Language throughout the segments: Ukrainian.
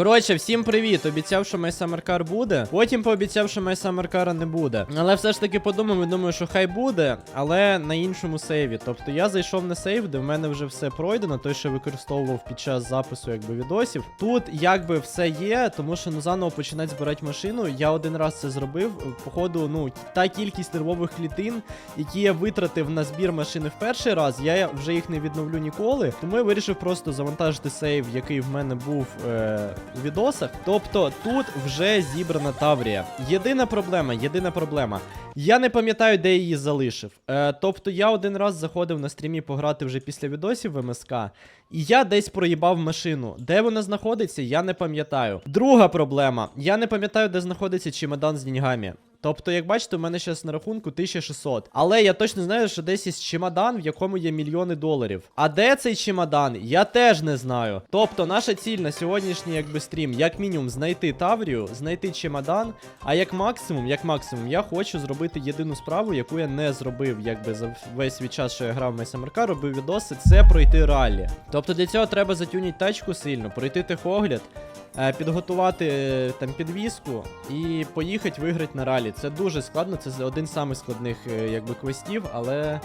Коротше, всім привіт. Обіцяв, що My Summer буде. Потім пообіцяв, що My Summer не буде. Але все ж таки подумав і думаю, що хай буде, але на іншому сейві. Тобто я зайшов на сейв, де в мене вже все пройдено, той, що використовував під час запису якби відосів. Тут якби все є, тому що ну заново починати збирати машину. Я один раз це зробив. Походу, ну та кількість нервових клітин, які я витратив на збір машини в перший раз, я вже їх не відновлю ніколи. Тому я вирішив просто завантажити сейв, який в мене був е, у відосах. Тобто тут вже зібрана Таврія. Єдина проблема, єдина проблема. Я не пам'ятаю, де її залишив. Е, тобто я один раз заходив на стрімі пограти вже після відосів в МСК, і я десь проїбав машину. Де вона знаходиться, я не пам'ятаю. Друга проблема: я не пам'ятаю, де знаходиться чемодан з деньгами. Тобто, як бачите, у мене зараз на рахунку 1600. Але я точно знаю, що десь є чемодан, в якому є мільйони доларів. А де цей чемодан, я теж не знаю. Тобто, наша ціль на сьогоднішній якби стрім, як мінімум, знайти Таврію, знайти чемодан. А як максимум, як максимум, я хочу зробити єдину справу, яку я не зробив, якби за весь свій час, що я грав в MSMRK, робив відоси, це пройти ралі. Тобто для цього треба затюнити тачку сильно, пройти техогляд, підготувати е, там підвіску і поїхати виграти на ралі. Це дуже складно, це один з самих складних е, якби квестів, але.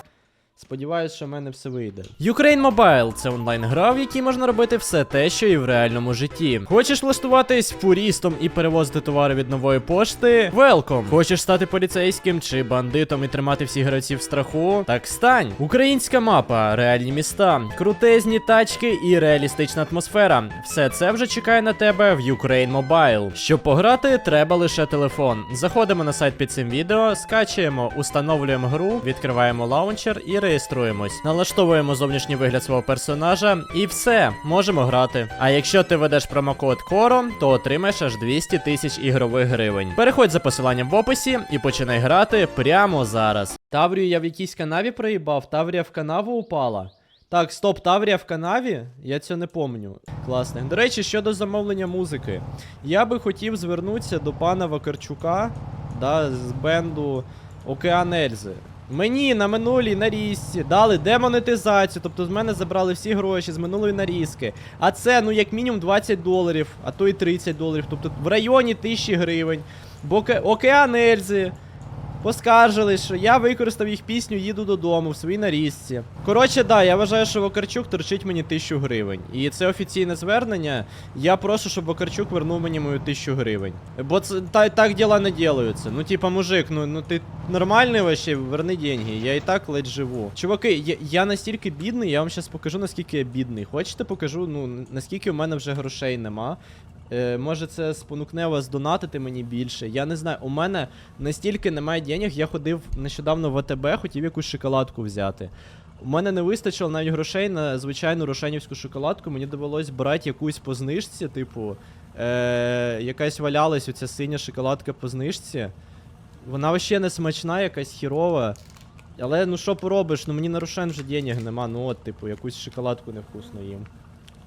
Сподіваюсь, що в мене все вийде. Ukraine Mobile це онлайн-гра, в якій можна робити все те, що і в реальному житті. Хочеш влаштуватись фурістом і перевозити товари від нової пошти? Welcome! Хочеш стати поліцейським чи бандитом і тримати всіх гравців в страху? Так стань! Українська мапа, реальні міста, крутезні тачки і реалістична атмосфера. Все це вже чекає на тебе в Ukraine Mobile. Щоб пограти, треба лише телефон. Заходимо на сайт під цим відео, скачуємо, установлюємо гру, відкриваємо лаунчер і реєструємось. Налаштовуємо зовнішній вигляд свого персонажа і все, можемо грати. А якщо ти ведеш промокод Коро, то отримаєш аж 200 тисяч ігрових гривень. Переходь за посиланням в описі і починай грати прямо зараз. Таврію я в якійсь канаві проїбав, Таврія в канаву упала. Так, стоп, Таврія в канаві? Я цього не помню. Класно. До речі, щодо замовлення музики. Я би хотів звернутися до пана Вакарчука, да, з бенду Океан Ельзи. Мені на минулій нарізці дали демонетизацію, тобто з мене забрали всі гроші з минулої нарізки. А це, ну, як мінімум 20 доларів, а то і 30 доларів, тобто в районі 1000 гривень. Бо Оке- Океан Ельзи Поскаржились, що я використав їх пісню Їду додому в своїй нарізці. Коротше, да, я вважаю, що Вакарчук торчить мені тисячу гривень. І це офіційне звернення. Я прошу, щоб Вакарчук вернув мені мою тисячу гривень. Бо це та, так діла не ділаються. Ну, типа, мужик, ну, ну ти нормальний вообще, верни деньги. Я і так ледь живу. Чуваки, я, я настільки бідний, я вам зараз покажу, наскільки я бідний. Хочете, покажу, ну, наскільки в мене вже грошей нема. Е, може це спонукне вас донатити мені більше. Я не знаю. У мене настільки немає денег, я ходив нещодавно в АТБ, хотів якусь шоколадку взяти. У мене не вистачило навіть грошей на звичайну рошенівську шоколадку. Мені довелось брати якусь по знижці, типу. Е, якась валялась оця синя шоколадка по знижці. Вона вообще не смачна, якась хірова. Але ну що поробиш, ну мені на рошен вже денег нема, ну от, типу, якусь шоколадку невкусно їм.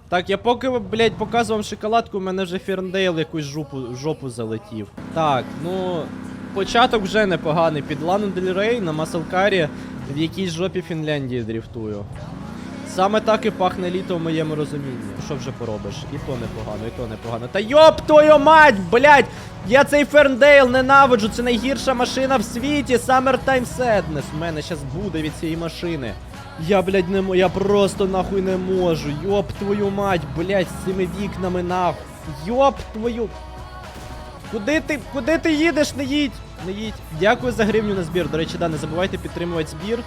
Так, я поки, блядь, показував шоколадку, у мене вже Ферндейл якусь жопу, жопу залетів. Так, ну. Початок вже непоганий. Під Лану Дель Рей на Маселкарі в якійсь жопі Фінляндії дріфтую. Саме так і пахне літо в моєму розумінні. Що вже поробиш? І то непогано, і то непогано. Та йоп твою мать, блядь! Я цей Ферндейл ненавиджу, це найгірша машина в світі. Summertime Sadness. У мене щас буде від цієї машини. Я, блядь, не мо... Я просто нахуй не можу. Йоп твою мать, блядь, з цими вікнами нахуй. Йоп твою. Куди ти, куди ти їдеш? Не їдь! Не їдь. Дякую за гривню на збір. До речі, да, не забувайте підтримувати збір.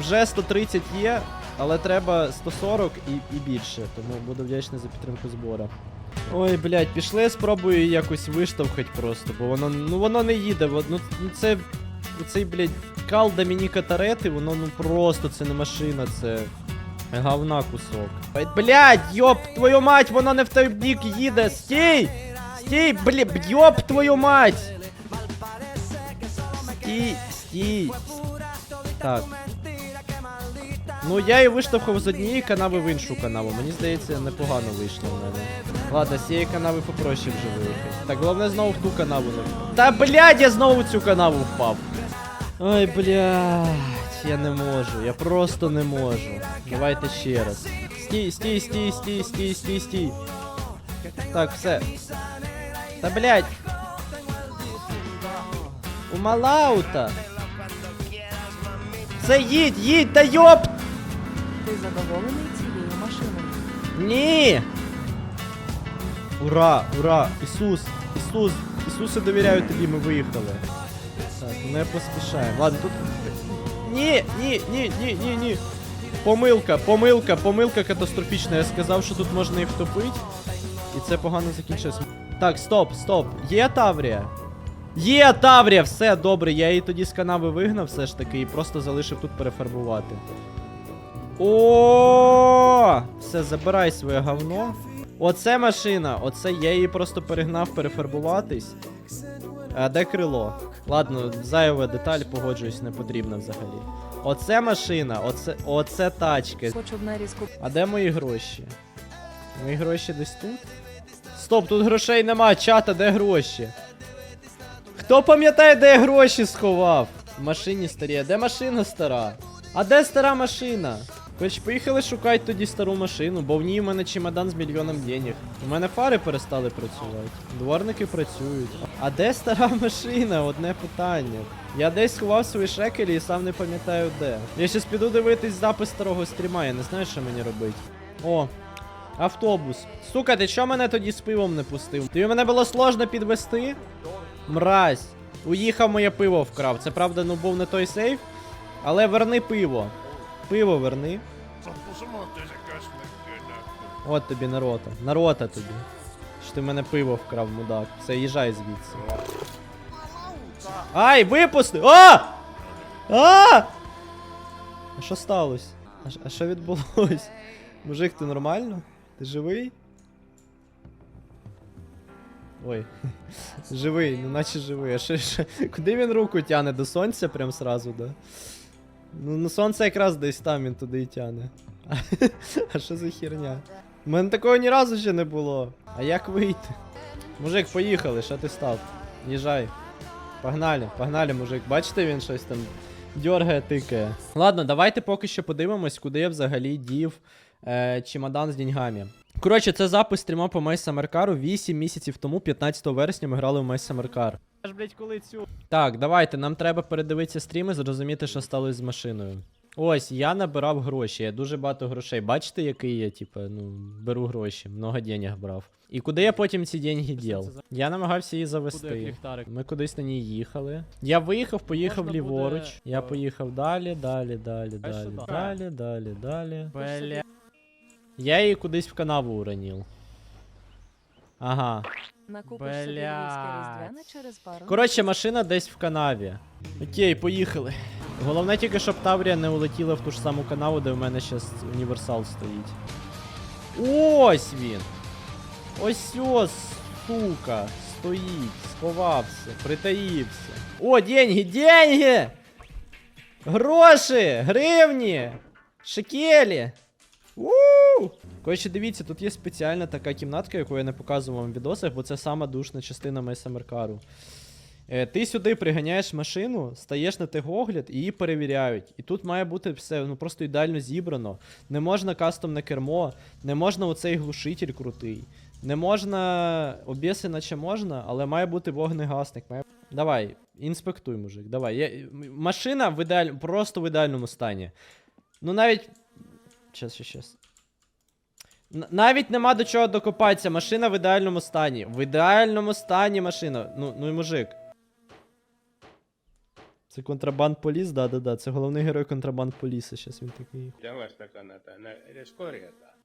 Вже 130 є, але треба 140 і, і більше. Тому буду вдячний за підтримку збору. Ой, блядь, пішли, спробую якось виштовхати просто, бо воно, ну воно не їде. ну це. Цей, блядь, кал Домініка Тарети, воно ну просто це не машина, це. Говна кусок. Блядь, йоп, твою мать, воно не в той бік їде. Стій! Стій, блядь, йоп твою мать! Стій, стій. Так. Ну я і виштовхав з однієї канави в іншу канаву. Мені здається, непогано вийшло в мене. Ладно, з цієї канави попроще вже виїхати. Так, головне знову в ту канаву не. Та блядь, я знову в цю канаву впав. Ой, блядь, я не можу, я просто не можу. Давайте ще раз. Стій, стій, стій, стій, стій, стій, стій. Так, все. Та блять. У Малаута. Це їдь, їдь, та йоп! Ти задоволений цією машиною? Ні! Ура, ура! Ісус! Ісус! Ісусе довіряю тобі, ми виїхали. Так, не поспішаємо. Ладно, тут. Ні, ні, ні, ні, ні, ні. Помилка, помилка, помилка катастрофічна. Я сказав, що тут можна їх втопити. І це погано закінчилось. Так, стоп, стоп. Є Таврія? Є Таврія! Все добре, я її тоді з канави вигнав все ж таки і просто залишив тут перефарбувати. О! Все, забирай своє говно. Оце машина, оце я її просто перегнав перефарбуватись. А де крило? Ладно, зайва деталь, погоджуюсь, не потрібна взагалі. Оце машина, оце, оце тачки. Хочу в нарізку А де мої гроші? Мої гроші десь тут? Стоп, тут грошей нема, чата, де гроші? Хто пам'ятає, де я гроші сховав? В машині старі, а де машина стара? А де стара машина? Хоч поїхали шукати тоді стару машину, бо в ній у мене чемодан з мільйоном денег. У мене фари перестали працювати. Дворники працюють. А де стара машина? Одне питання. Я десь сховав свої шекелі і сам не пам'ятаю де. Я щас піду дивитись запис старого стріма, я не знаю, що мені робити. О, автобус. Сука, ти чого мене тоді з пивом не пустив? Тобі мене було сложно підвести? Мразь. Уїхав моє пиво вкрав. Це правда, ну був не той сейф. Але верни пиво. Пиво верни. От тобі нарота. Нарота тобі. Що ти в мене пиво вкрав, мудак. Все, їжджай звідси. Ай, випусти! А! А! А що сталося? А, що відбулось? Мужик, ти нормально? Ти живий? Ой. живий, ну наче живий. А що? Куди він руку тяне? До сонця прям сразу, да? Ну, ну сонце якраз десь там він туди і тяне. А що за херня? У мене такого ні разу ще не було. А як вийти? Мужик, поїхали, що ти став? Їжджай. Погнали, погнали, мужик. Бачите, він щось там дьоргає, тикає. Ладно, давайте поки що подивимось, куди я взагалі дів е, чемодан з деньгами. Коротше, це запис стріма по Мейс Самаркару 8 місяців тому, 15 вересня, ми грали в Мейс Самаркар. Аж, блять, коли цю. Так, давайте, нам треба передивитися стріми, зрозуміти, що сталося з машиною. Ось, я набирав гроші, я дуже багато грошей. Бачите, який я, типу, ну, беру гроші, много денег брав. І куди я потім ці деньги діл? Я намагався її завести. Ми кудись на ній їхали. Я виїхав, поїхав Можна ліворуч. буде, Я е, поїхав далі, далі, далі, далі, далі, далі, далі. Бля. Я її кудись в канаву уронив. Ага. пару. Коротше, машина десь в канаві. Окей, поїхали. Головне тільки, щоб Таврія не улетіла в ту ж саму канаву, де в мене зараз універсал стоїть. Ось він! Ось ось, сука, стоїть, сховався, притаївся. О, деньги, деньги! Гроші! Гривні! Шекелі! Уу! Коротше, дивіться, тут є спеціальна така кімнатка, яку я не показував вам в відосах, бо це сама душна частина Месамеркару. Е, ти сюди приганяєш машину, стаєш на техогляд і її перевіряють. І тут має бути все ну просто ідеально зібрано. Не можна кастомне кермо, не можна оцей глушитель крутий. Не можна. Обіси, наче можна, але має бути вогнегасник. Має... Давай, інспектуй, мужик. Давай. Я... Машина в ідеаль... просто в ідеальному стані. Ну навіть. Щас, щас, щас. Навіть нема до чого докопатися. Машина в ідеальному стані. В ідеальному стані машина. Ну, ну і мужик. Це контрабанд поліс, да-да-да. Це головний герой контрабанд поліса. Щас він такий.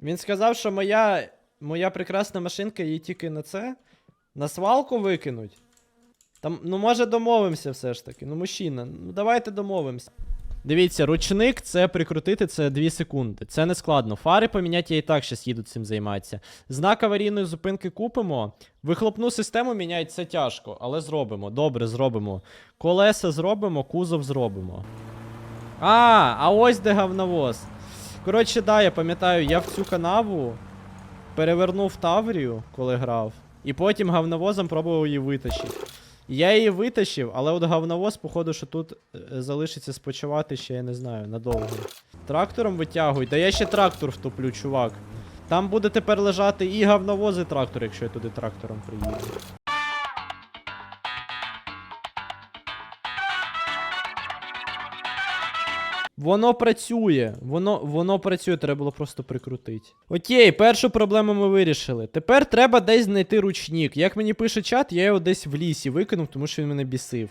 Він сказав, що моя, моя прекрасна машинка її тільки на це. На свалку викинуть. Там, ну може домовимося все ж таки. Ну, мужчина, ну давайте домовимося. Дивіться, ручник це прикрутити це 2 секунди. Це не складно. Фари поміняти я і так щас їду цим займатися. Знак аварійної зупинки купимо. Вихлопну систему міняти це тяжко, але зробимо. Добре, зробимо. Колеса зробимо, кузов зробимо. А, а ось де говновоз. Коротше, да, я пам'ятаю, я в цю канаву перевернув Таврію, коли грав, і потім говновозом пробував її витащити. Я її витащив, але от говновоз, походу, що тут е, залишиться спочивати ще, я не знаю, надовго. Трактором витягуй. Да я ще трактор втоплю, чувак. Там буде тепер лежати і говновоз, і трактор, якщо я туди трактором приїду. Воно працює, воно, воно працює, треба було просто прикрутити. Окей, першу проблему ми вирішили. Тепер треба десь знайти ручник. Як мені пише чат, я його десь в лісі викинув, тому що він мене бісив.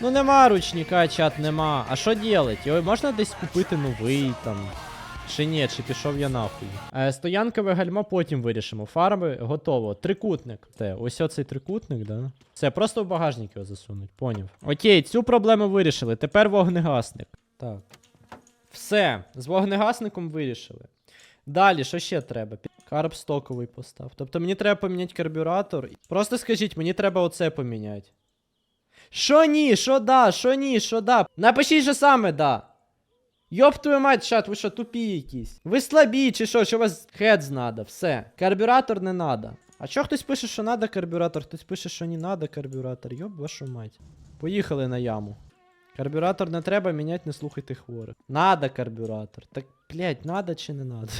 Ну нема ручника, чат, нема. А що делать? Його можна десь купити новий там. Чи ні, чи пішов я нахуй. Е, стоянкове гальмо потім вирішимо. Фарби готово. Трикутник. Те, ось оцей трикутник, да? Все, просто в багажник його засунуть, поняв. Окей, цю проблему вирішили. Тепер вогнегасник. Так. Все, з вогнегасником вирішили. Далі, що ще треба? Карб стоковий постав. Тобто мені треба поміняти карбюратор. Просто скажіть, мені треба оце поміняти. Що ні, що да, що ні, що да. Напишіть же саме да. Йоп твою мать, чат, ви що, тупі якісь? Ви слабі, чи що, що у вас хедз надо, все. Карбюратор не надо. А чо хтось пише, що надо карбюратор, хтось пише, що не надо карбюратор. Йоп вашу мать. Поїхали на яму. Карбюратор не треба, міняти, не слухайте хворих. Надо карбюратор. Так, блять, надо чи не надо?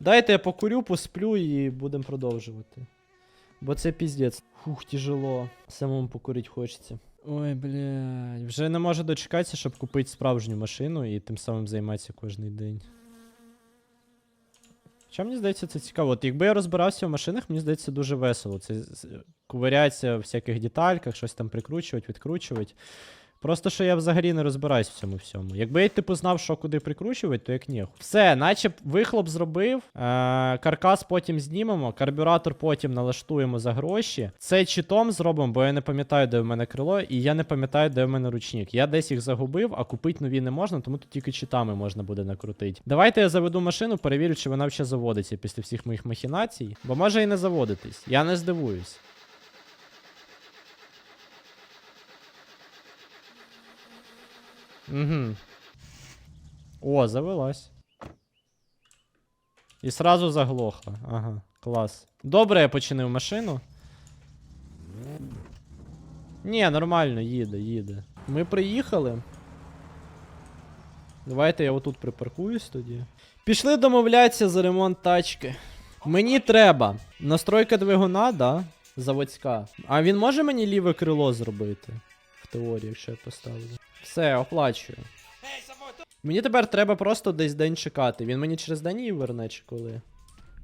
Дайте я покурю, посплю і будемо продовжувати. Бо це піздець. Фух, тяжело. Самому покурити хочеться. Ой, блядь. Вже не можу дочекатися, щоб купити справжню машину і тим самим займатися кожен день. Хоча мені здається, це цікаво. От якби я розбирався в машинах, мені здається, дуже весело. Це ковиряться в всяких детальках, щось там прикручувати, відкручувати. Просто що я взагалі не розбираюсь в цьому всьому. Якби я типу знав, що куди прикручувати, то як ні. Все, наче вихлоп зробив. Е- каркас потім знімемо, карбюратор потім налаштуємо за гроші. Це читом зробимо, бо я не пам'ятаю, де в мене крило, і я не пам'ятаю, де в мене ручник. Я десь їх загубив, а купити нові не можна, тому тут тільки читами можна буде накрутити. Давайте я заведу машину, перевірю, чи вона ще заводиться після всіх моїх махінацій. Бо може і не заводитись. Я не здивуюсь. Угу. О, завелась. І сразу заглохла. Ага, клас. Добре, я починив машину. Ні, нормально, їде, їде. Ми приїхали. Давайте я отут припаркуюсь тоді. Пішли домовлятися за ремонт тачки. Мені треба. Настройка двигуна, да? Заводська. А він може мені ліве крило зробити? В теорії, якщо я поставлю. Все, оплачую. Мені тепер треба просто десь день чекати. Він мені через день її верне чи коли?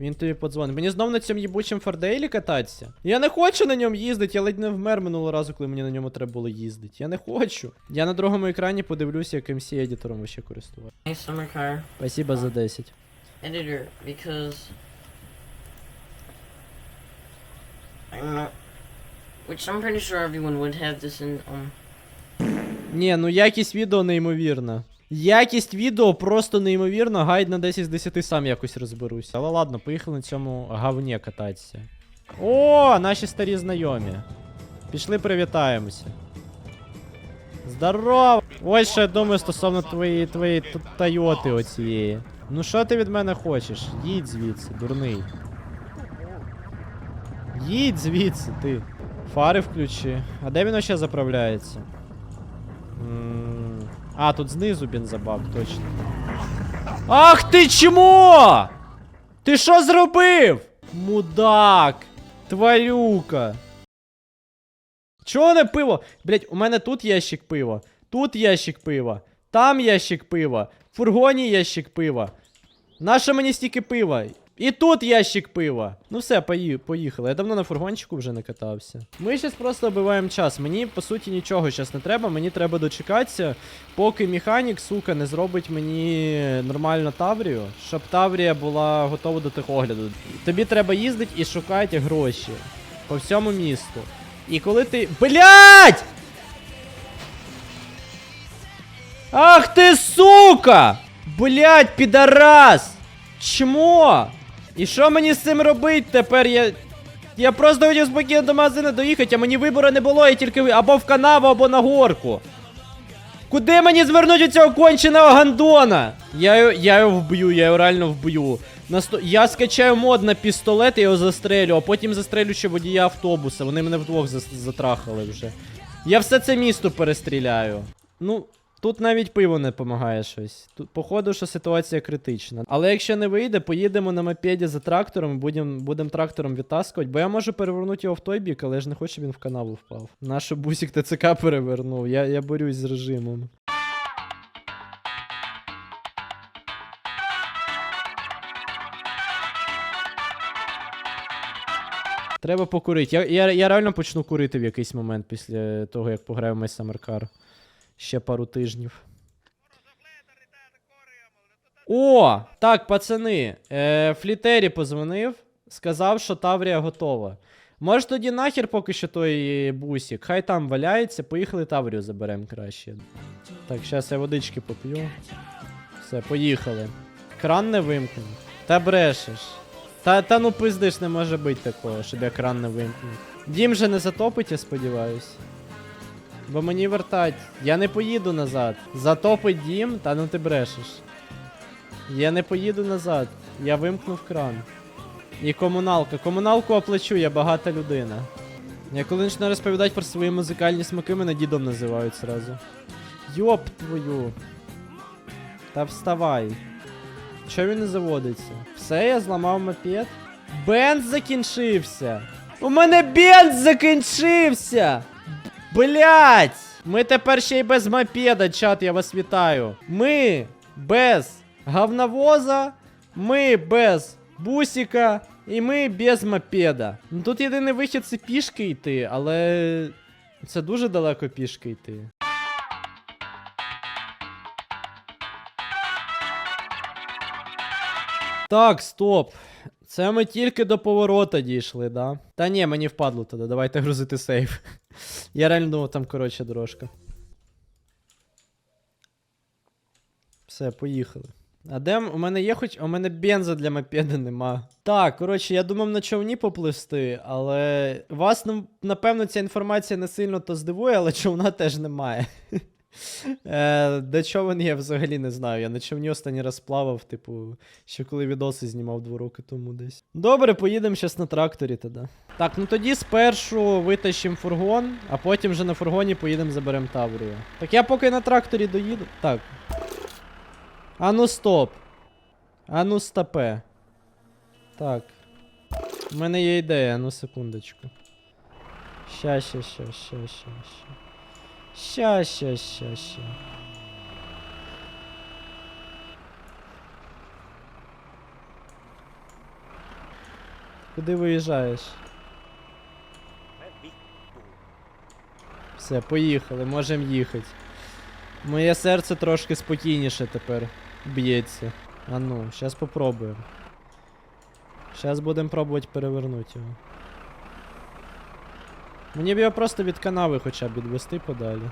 Він тобі подзвонить. Мені знов на цьому їбучому Фордейлі кататися. Я не хочу на ньому їздити, я ледь не вмер минулого разу, коли мені на ньому треба було їздити. Я не хочу. Я на другому екрані подивлюся, яким MC едітором ще користувати. Car Спасибо за 10. editor because I'm not. Which I'm pretty sure everyone would have this in um. Ні, ну якість відео неймовірна. Якість відео просто неймовірна, гайд на 10 з 10 сам якось розберусь. Але ладно, поїхали на цьому говні кататися. О, наші старі знайомі. Пішли привітаємося. Здорово! Ось що я думаю стосовно твоєї твоєї Тойоти оцієї. Ну що ти від мене хочеш? Їдь звідси, дурний. Їдь звідси, ти. Фари включи. А де він ще заправляється? А, тут знизу бензобак, точно. Ах ти чмо! Ти що зробив? Мудак! Тварюка! Чого не пиво? Блять, у мене тут ящик пива, тут ящик пива, там ящик пива, в фургоні ящик пива. Нащо мені стільки пива? І тут ящик пива. Ну все, поїхали. Я давно на фургончику вже не катався. Ми зараз просто оббиваємо час. Мені по суті нічого зараз не треба. Мені треба дочекатися, поки механік, сука, не зробить мені нормальну таврію, щоб таврія була готова до техогляду. Тобі треба їздити і шукати гроші по всьому місту. І коли ти. Блять! Ах ти сука! Блять, підарас! Чмо? І що мені з цим робити тепер? Я. Я просто хотів спокійно до магазину доїхати, а мені вибору не було, я тільки або в канаву, або на горку. Куди мені звернути цього конченого гандона? Я, я його вб'ю, я його реально вб'ю. Сто... Я скачаю мод на пістолет, я його застрелю, а потім застрелю ще водія автобуса. Вони мене вдвох затрахали вже. Я все це місто перестріляю. Ну, тут навіть пиво не допомагає щось. Тут, походу, що ситуація критична. Але якщо не вийде, поїдемо на мопеді за трактором будемо будем трактором відтаскувати, бо я можу перевернути його в той бік, але я ж не хочу, щоб він в канаву впав. Нащо бусик ТЦК перевернув? Я, я борюсь з режимом. Треба покурити. Я, я, я реально почну курити в якийсь момент після того, як пограю в Мей Самаркар. Ще пару тижнів. О! Так, пацани. Е, Флітері позвонив, сказав, що Таврія готова. Може тоді нахер поки що той бусик. Хай там валяється, поїхали Таврію заберемо краще. Так, зараз я водички поп'ю. Все, поїхали. Кран не вимкнув. Та брешеш. Та, та ну пиздиш, не може бути такого, щоб я кран не вимкнув. Дім же не затопить, я сподіваюсь. Бо мені вертать. Я не поїду назад. Затопить дім, та ну ти брешеш. Я не поїду назад. Я вимкнув кран. І комуналка. Комуналку оплачу, я багата людина. Я коли почну розповідати про свої музикальні смаки, мене дідом називають зразу. Йоп твою. Та вставай. Чого він не заводиться? Все, я зламав мопед. Бенз закінчився. У мене бенз закінчився! Блять! Ми тепер ще й без мопеда, чат, я вас вітаю. Ми без говновоза, ми без бусика, і ми без мопеда. Ну тут єдиний вихід це пішки йти, але це дуже далеко пішки йти. Так, стоп. Це ми тільки до поворота дійшли, да? Та ні, мені впадло туди, давайте грузити сейф. Я реально думав, там коротша дорожка. Все, поїхали. А де у мене є хоч. У мене бенза для мопеда нема. Так, коротше, я думав на човні попливсти, але вас, ну, напевно, ця інформація не сильно то здивує, але човна теж немає. Е, де човен я взагалі не знаю. Я на човні останній раз плавав, типу, ще коли відоси знімав два роки тому десь. Добре, поїдемо зараз на тракторі тоді. Так, ну тоді спершу витащимо фургон, а потім вже на фургоні поїдемо заберемо Таврію. Так я поки на тракторі доїду. Так. А ну стоп. А ну стопе. Так. У мене є ідея, ну секундочку. Ща, ща, ща, ща, ща, ща. Ща, ща, ща, ща. Куди виїжджаєш? Все, поїхали, можемо їхати. Моє серце трошки спокійніше тепер б'ється. А ну, зараз попробуємо. Зараз будемо пробувати перевернути його. Мені б його просто від канави хоча б відвести подалі.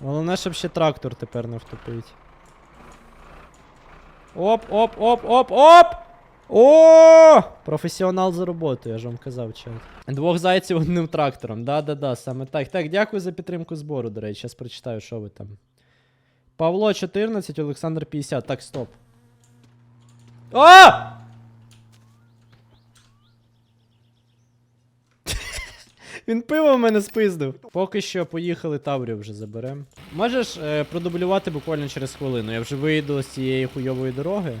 Головне, щоб ще трактор тепер не втопить. Оп, оп, оп, оп, оп! О! Професіонал за роботу, я ж вам казав, чат. Двох зайців одним трактором. Да-да-да, саме так. Так, дякую за підтримку збору, до речі. Зараз прочитаю, що ви там. Павло 14, Олександр 50. Так, стоп. А! Він пиво в мене спиздив. Поки що поїхали Таврію вже заберем. Можеш е, продублювати буквально через хвилину. Я вже вийду з цієї хуйової дороги.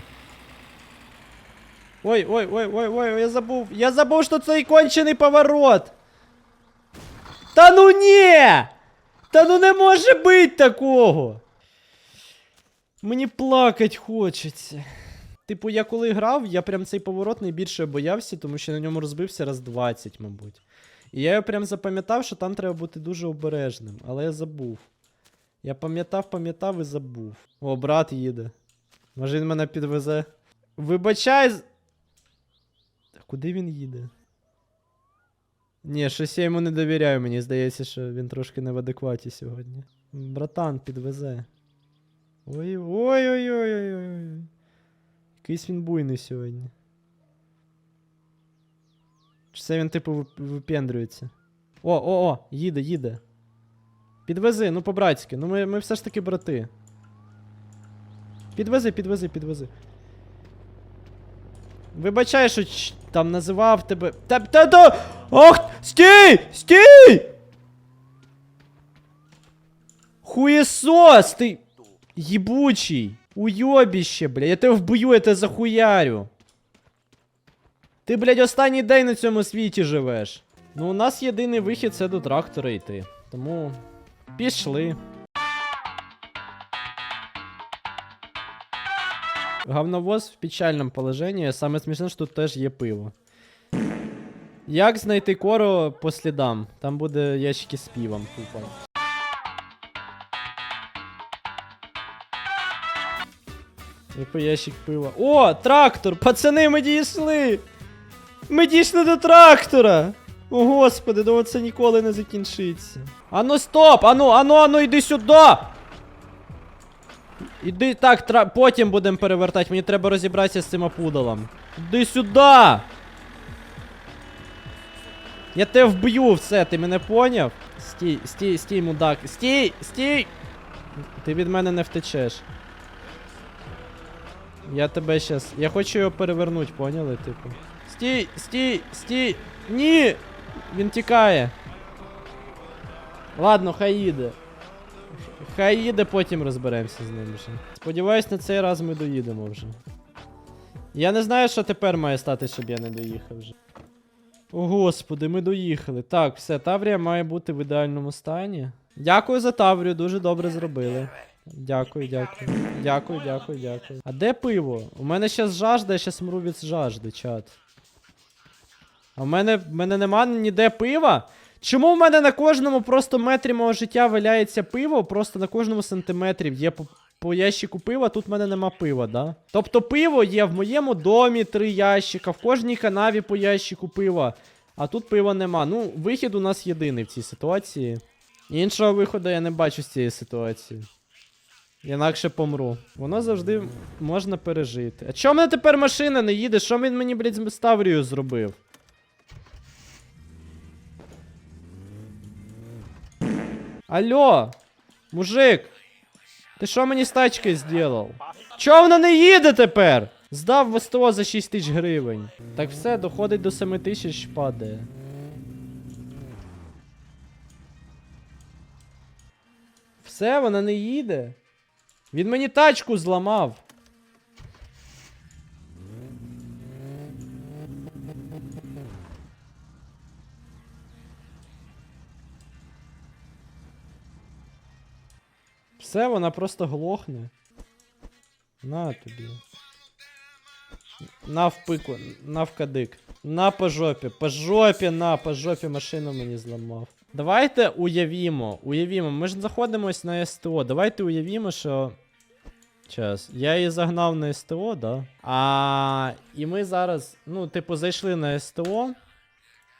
Ой, ой, ой, ой, ой, я забув. Я забув, що цей кончений поворот. Та ну ні! Та ну не може бути такого. Мені плакать хочеться. Типу, я коли грав, я прям цей поворот найбільше боявся, тому що на ньому розбився раз 20, мабуть. І я його прям запам'ятав, що там треба бути дуже обережним, але я забув. Я пам'ятав, пам'ятав і забув. О, брат їде. Може він мене підвезе. Вибачай. Куди він їде? Ні, щось я йому не довіряю, мені здається, що він трошки не в адекваті сьогодні. Братан, підвезе. Ой, ой, ой, ой, ой, ой. Якийсь він буйний сьогодні. Чи це він, типу, вип- випендрюється? О, о, о, їде, їде. Підвези, ну по-братськи. Ну ми, ми все ж таки брати. Підвези, підвези, підвези. Вибачай, що ч- там називав тебе. Та та та. Ох! Стій! Стій! Хуєсос! Ти. Єбучий! Уйобіще, бля, я тебе вб'ю, я тебе захуярю. Ти, блядь, останній день на цьому світі живеш. Ну, у нас єдиний вихід це до трактора йти. Тому. Пішли. Говновоз в печальному положенні. Саме смішне, що тут теж є пиво. Як знайти кору по слідам? Там буде ящики з півом. Купа. Який ящик пива. О, трактор! Пацани, ми дійшли! Ми дійшли до трактора! О, господи, ну це ніколи не закінчиться. Ану, стоп! Ану, ану, ану, іди сюди! Іди так, тра... потім будемо перевертати. Мені треба розібратися з цим опудалом. Іди сюди! Я тебе вб'ю, все, ти мене поняв? Стій, стій, стій, мудак. Стій! Стій! Ти від мене не втечеш. Я тебе щас. Я хочу його перевернути, поняли, типу. Стій, стій, стій! Ні! Він тікає. Ладно, хай їде. Хай їде, потім розберемося з ним вже. Сподіваюсь, на цей раз ми доїдемо вже. Я не знаю, що тепер має стати, щоб я не доїхав вже. О, господи, ми доїхали. Так, все, Таврія має бути в ідеальному стані. Дякую за Таврію, дуже добре зробили. Дякую, дякую. Дякую, дякую, дякую. А де пиво? У мене щас жажда, я щас мру від жажди, чат. А в мене, в мене нема ніде пива? Чому в мене на кожному просто метрі мого життя валяється пиво? Просто на кожному сантиметрі є по, по ящику пива, тут в мене нема пива, да? Тобто пиво є в моєму домі три ящика, в кожній канаві по ящику пива. А тут пива нема. Ну, вихід у нас єдиний в цій ситуації. Іншого виходу я не бачу з цієї ситуації. Інакше помру. Воно завжди можна пережити. А чому мене тепер машина не їде? Що він мені, блядь, з Таврією зробив? Алло, мужик, ти що мені з тачки зробив? Чого вона не їде тепер? Здав в за 6 тисяч гривень. Так все, доходить до 7 тисяч падає. Все, вона не їде. Він мені тачку зламав. Все, вона просто глохне. На тобі. На в пику, на в кадик. На по жопі, по жопі, на, по жопі машину мені зламав. Давайте уявімо, уявімо, ми ж знаходимось на СТО. Давайте уявімо, що. Час. Я її загнав на СТО, да? А. І ми зараз, ну, типу, зайшли на СТО.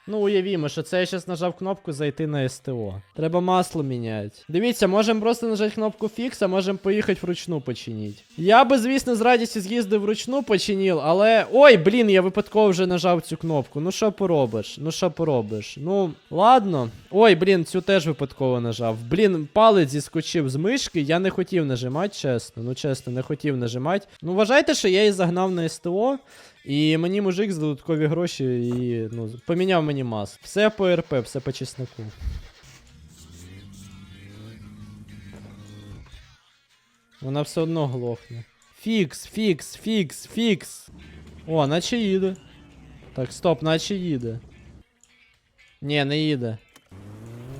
Ну, уявімо, що це я зараз нажав кнопку зайти на СТО. Треба масло міняти. Дивіться, можемо просто нажати кнопку фікс, а можемо поїхати вручну починити. Я би, звісно, з радістю з'їздив вручну починив, але. Ой, блін, я випадково вже нажав цю кнопку. Ну що поробиш? Ну що поробиш? Ну, ладно. Ой, блін, цю теж випадково нажав. Блін, палець зіскочив з мишки, я не хотів нажимати, чесно. Ну, чесно, не хотів нажимати. Ну, вважайте, що я її загнав на СТО. І мені мужик з додаткові гроші і ну, поміняв мені мас. Все по РП, все по чесноку. Вона все одно глохне. Фікс, фікс, фікс, фікс. О, наче їде. Так, стоп, наче їде. Ні, не їде.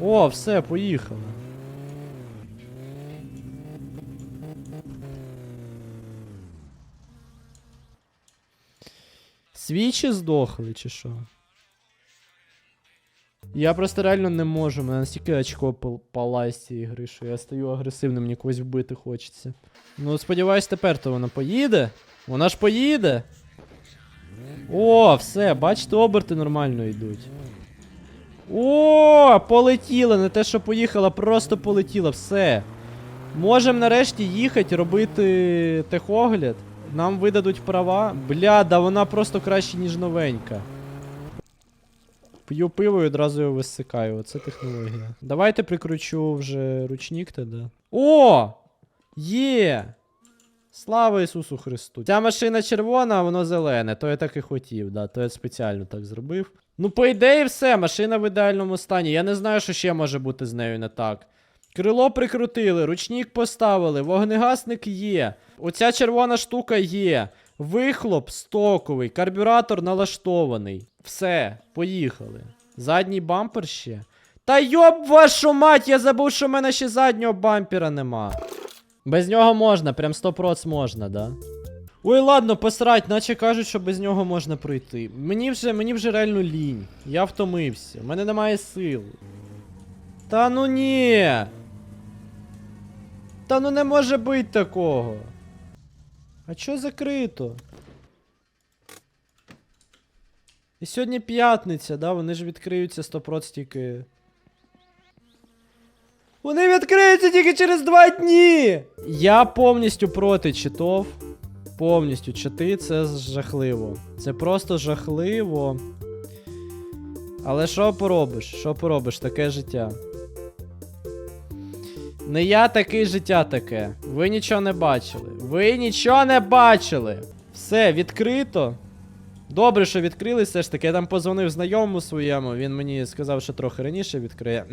О, все, поїхали. Свічі здохли, чи що? Я просто реально не можу, мене настільки очко пал- палає з цієї гри, що я стаю агресивним, мені когось вбити хочеться. Ну, сподіваюсь, тепер то вона поїде. Вона ж поїде. О, все, бачите, оберти нормально йдуть. О, полетіла, не те, що поїхала, просто полетіла, все. Можемо нарешті їхати, робити техогляд. Нам видадуть права. Бля, да вона просто краще, ніж новенька. П'ю пиво і одразу його висикаю. Оце технологія. Давайте прикручу вже ручник тоді. О! Є! Слава Ісусу Христу. Ця машина червона, а воно зелене. То я так і хотів, да, то я спеціально так зробив. Ну, по ідеї, все, машина в ідеальному стані. Я не знаю, що ще може бути з нею не так. Крило прикрутили, ручник поставили, вогнегасник є. Оця червона штука є. Вихлоп стоковий, карбюратор налаштований. Все, поїхали. Задній бампер ще. Та йоб вашу мать, я забув, що в мене ще заднього бампера нема. Без нього можна, прям 100% можна, да? Ой, ладно, посрать, наче кажуть, що без нього можна пройти. Мені вже, мені вже реально лінь. Я втомився. У мене немає сил. Та ну ні. Та ну не може бути такого. А чо закрито? І сьогодні п'ятниця, да? Вони ж відкриються 100% тільки. Вони відкриються тільки через два дні! Я повністю проти читов. Повністю чити це жахливо. Це просто жахливо. Але що поробиш? Що поробиш? Таке життя. Не я такий життя таке. Ви нічого не бачили. Ви нічого не бачили. Все, відкрито. Добре, що відкрили все ж таки. Я там позвонив знайомому своєму, він мені сказав, що трохи раніше відкриє.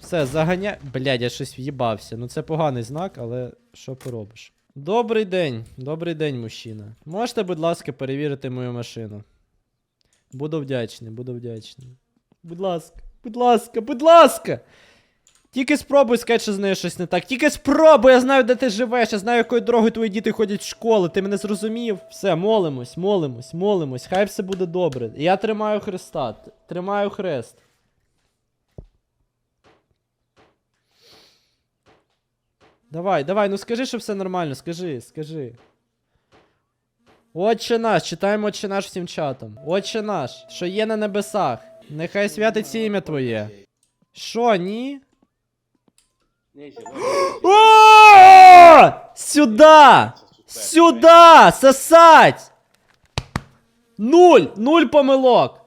Все, заганя. Блядь, я щось в'їбався. Ну це поганий знак, але що поробиш? Добрий день, добрий день, мужчина. Можете, будь ласка, перевірити мою машину? Буду вдячний, буду вдячний. Будь ласка, будь ласка, будь ласка! Тільки спробуй сказати, що з нею щось не так. Тільки спробуй, я знаю, де ти живеш, я знаю, якою дорогою твої діти ходять в школу. Ти мене зрозумів? Все, молимось, молимось, молимось. Хай все буде добре. Я тримаю Христа. Тримаю хрест. Давай, давай, ну скажи, що все нормально, скажи, скажи. Отче наш, читаємо Отче наш всім чатом. Отче наш, що є на небесах. Нехай святиться ім'я Твоє. Що, ні? О! Сюда! Сюда! Сосать! Нуль! Нуль помилок!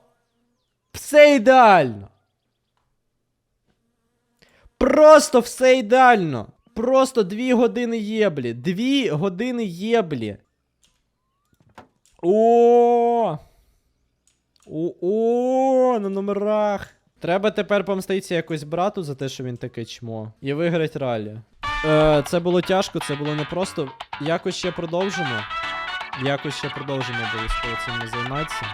Все ідеально! Просто все ідеально! Просто дві години єблі! Дві години єблі! О! О, на номерах. Треба тепер помститися якось брату за те, що він таке чмо. І виграть ралі. Е, це було тяжко, це було непросто. Якось ще продовжимо. Якось ще продовжимо обов'язково цим не займатися.